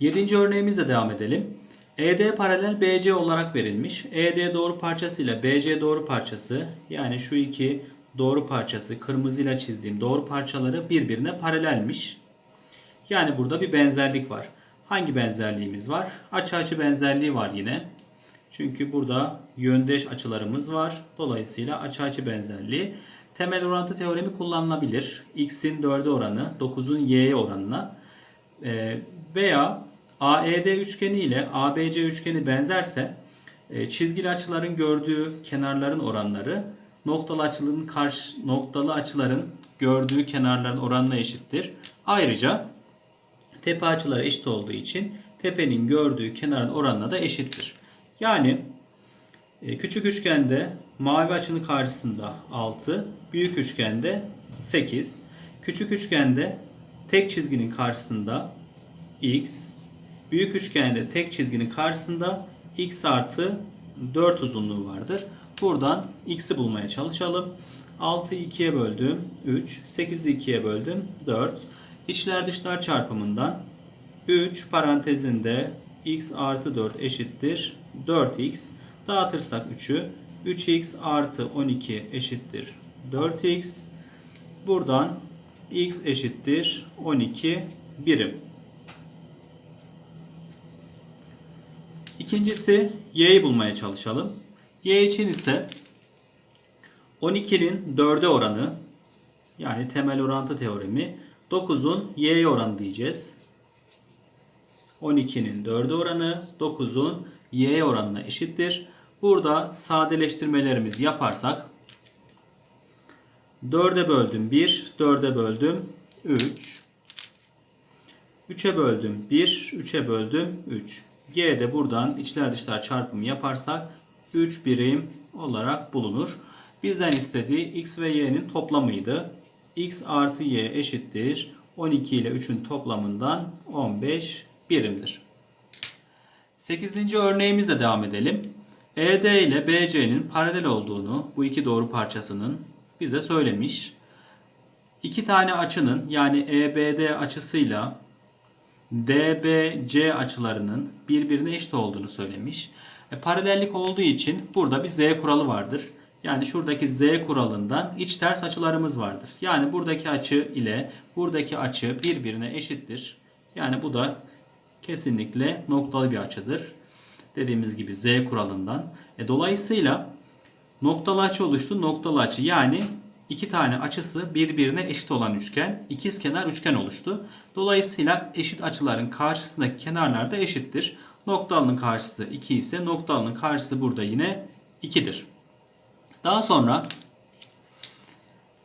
Yedinci örneğimizle devam edelim. ED paralel BC olarak verilmiş. ED doğru parçası ile BC doğru parçası yani şu iki doğru parçası kırmızıyla çizdiğim doğru parçaları birbirine paralelmiş. Yani burada bir benzerlik var. Hangi benzerliğimiz var? Açı açı benzerliği var yine. Çünkü burada yöndeş açılarımız var. Dolayısıyla açı açı benzerliği. Temel orantı teoremi kullanılabilir. X'in 4'e oranı 9'un y'ye oranına. Ee, veya AED üçgeni ile ABC üçgeni benzerse e, çizgili açıların gördüğü kenarların oranları noktalı açıların karşı noktalı açıların gördüğü kenarların oranına eşittir. Ayrıca tepe açıları eşit olduğu için tepenin gördüğü kenarın oranına da eşittir. Yani e, küçük üçgende mavi açının karşısında 6, büyük üçgende 8. Küçük üçgende tek çizginin karşısında x, büyük üçgende tek çizginin karşısında x artı 4 uzunluğu vardır. Buradan x'i bulmaya çalışalım. 6'yı 2'ye böldüm 3, 8'i 2'ye böldüm 4. İçler dışlar çarpımından 3 parantezinde x artı 4 eşittir 4x. Dağıtırsak 3'ü 3x artı 12 eşittir 4x. Buradan x eşittir 12 birim. İkincisi y'yi bulmaya çalışalım. y için ise 12'nin 4'e oranı yani temel orantı teoremi 9'un y'ye oranı diyeceğiz. 12'nin 4'e oranı 9'un y'ye oranına eşittir. Burada sadeleştirmelerimizi yaparsak 4'e böldüm 1, 4'e böldüm 3. 3'e böldüm 1, 3'e böldüm 3. G de buradan içler dışlar çarpımı yaparsak 3 birim olarak bulunur. Bizden istediği x ve y'nin toplamıydı. x artı y eşittir. 12 ile 3'ün toplamından 15 birimdir. 8. örneğimizle devam edelim. ED ile BC'nin paralel olduğunu bu iki doğru parçasının bize söylemiş. İki tane açının yani EBD açısıyla DBC açılarının birbirine eşit olduğunu söylemiş. E, paralellik olduğu için burada bir Z kuralı vardır. Yani şuradaki Z kuralından iç ters açılarımız vardır. Yani buradaki açı ile buradaki açı birbirine eşittir. Yani bu da kesinlikle noktalı bir açıdır. Dediğimiz gibi Z kuralından. E, dolayısıyla noktalı açı oluştu. Noktalı açı yani iki tane açısı birbirine eşit olan üçgen, ikizkenar üçgen oluştu. Dolayısıyla eşit açıların karşısındaki kenarlar da eşittir. Noktalının karşısı 2 ise noktalının karşısı burada yine 2'dir. Daha sonra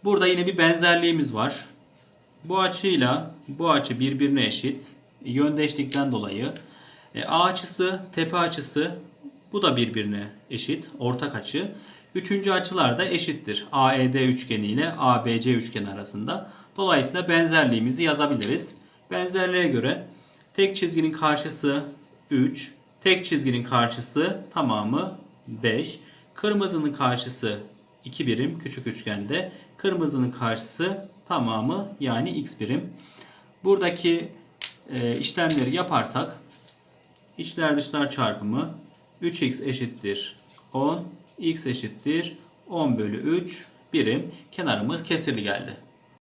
burada yine bir benzerliğimiz var. Bu açıyla bu açı birbirine eşit. Yöndeşlikten dolayı. E, A açısı, tepe açısı bu da birbirine eşit. Ortak açı. Üçüncü açılar da eşittir. AED üçgeni ile ABC üçgeni arasında. Dolayısıyla benzerliğimizi yazabiliriz. Benzerliğe göre tek çizginin karşısı 3, tek çizginin karşısı tamamı 5. Kırmızının karşısı 2 birim küçük üçgende. Kırmızının karşısı tamamı yani x birim. Buradaki e, işlemleri yaparsak içler dışlar çarpımı 3x eşittir 10, x eşittir 10 bölü 3 birim. Kenarımız kesirli geldi.